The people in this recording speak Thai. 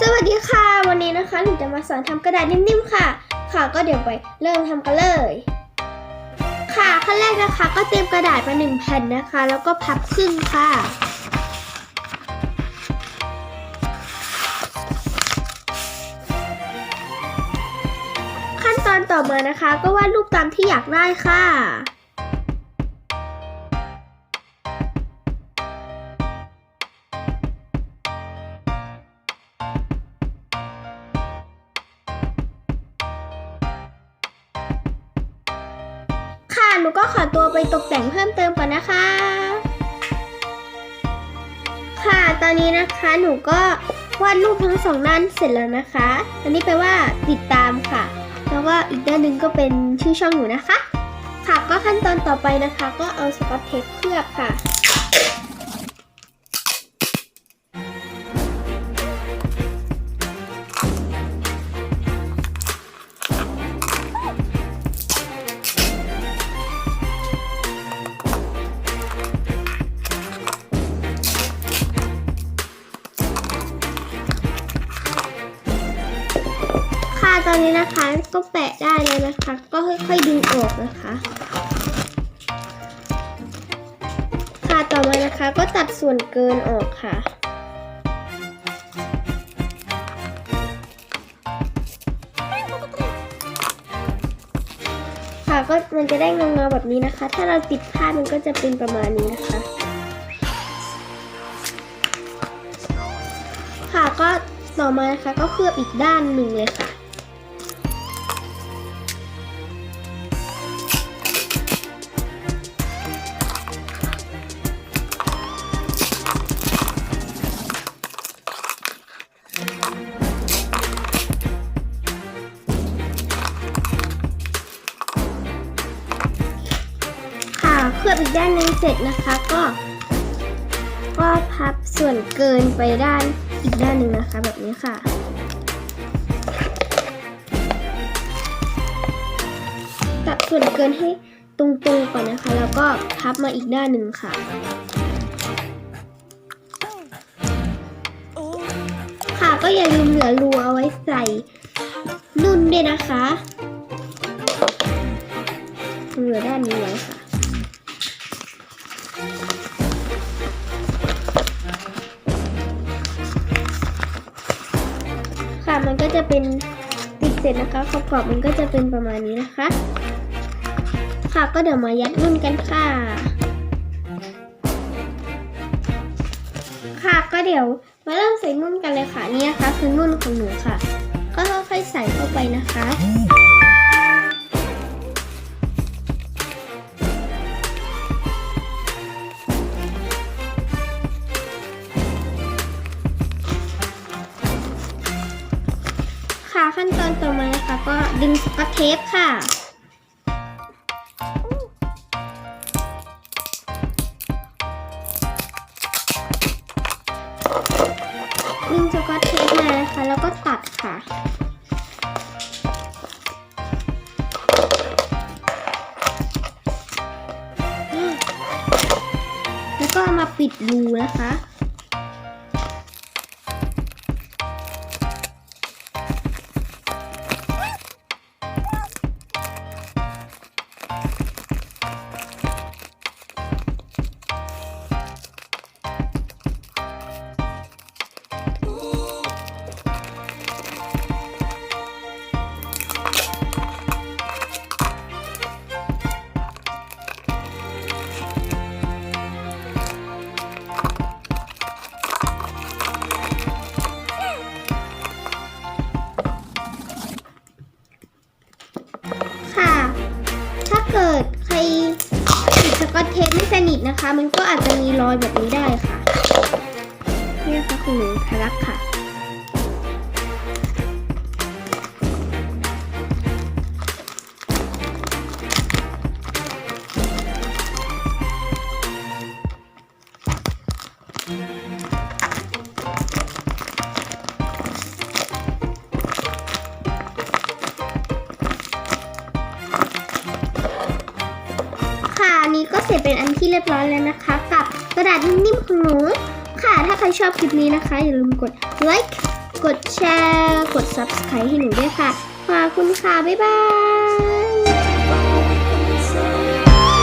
สวัสดีค่ะ วันนี้นะคะหนูจะมาสอนทำกระดาษนิ่มๆค่ะ ค่ะก็เดี๋ยวไปเริ่มทำกันเลย ค่ะขั้นแรกนะคะก็เตรียมกระดาษมาหนึ่งแผ่นนะคะ แล้วก็พับครึ่งค่ะ ขั้นตอนต่อมานะคะ ก็วาดรูปตามที่อยากได้ค่ะ หนูก็ขอตัวไปตกแต่งเพิ่มเติมก่อนนะคะ ค่ะตอนนี้นะคะหนูก็วาดรูปทั้งสองด้านเสร็จแล้วนะคะ อันนี้แปลว่าติดตามค่ะ แล้วก็อีกด้านหนึ่งก็เป็นชื่อช่องหนูนะคะ ค่ะก็ขั้นตอนต่อไปนะคะ ก็เอาสกอตเทปเคลือบค่ะ อนนี้นะคะ ก็แปะได้แล้วนะคะ ก็ค่อยๆดึงออกนะคะ ค่ะต่อมานะคะก็ตัดส่วนเกินออกค่ะค่ะก็มันจะได้เงาๆแบบนี้นะคะ ถ้าเราติดผ้ามันก็จะเป็นประมาณนี้นะคะ ค่ะก็ต่อมานะคะก็เคลือบอีกด้านหนึ่งเลยค่ะ ลือบอีกด้านหนึงเสร็จนะคะก็ ก็พับส่วนเกินไปด้านอีกด้านหนึ่งนะคะแบบนี้ค่ะ ตัดส่วนเกินให้ตรงๆก่อนนะคะ แล้วก็พับมาอีกด้านหนึ่งค่ะค่ะก็อย่าลืมเหลือรูเอาไว้ใส่นุ่นด้วยนะคะเหลือด้านนี้ไว้ค่ะ มันก็จะเป็นติดเสร็จนะคะขอบๆมันก็จะเป็นประมาณนี้นะคะ ค่ะก็เดี๋ยวมายัดนุ่นกันค่ะ ค่ะก็เดี๋ยวมาเริ่มใส่นุ่นกันเลยค่ะนี่นะคะคือนุ่นของหนูค่ะ ก็ค่อยๆใส่เข้าไปนะคะ ขั้นตอนต่อมานะคะ ก็ดึงสกอตเทปค่ะดึงสกอตเทปมานะคะแล้วก็ตัดค่ะแล้วก็มาปิดรูนะคะ เกิดใครติดสกอตเทปไม่สนิทนะคะ มันก็อาจจะมีรอยแบบนี้ได้ค่ะ เนี่ยค่ะคุณหนูทะลักค่ะค่ะ เสร็จเป็นอันที่เรียบร้อยแล้วนะคะ กับกระดาษนิ่มๆของหนูค่ะ ถ้าใครชอบคลิปนี้นะคะ อย่าลืมกดไลค์ กดแชร์ กด subscribe ให้หนูด้วยค่ะ ขอบคุณค่ะ บ๊ายบาย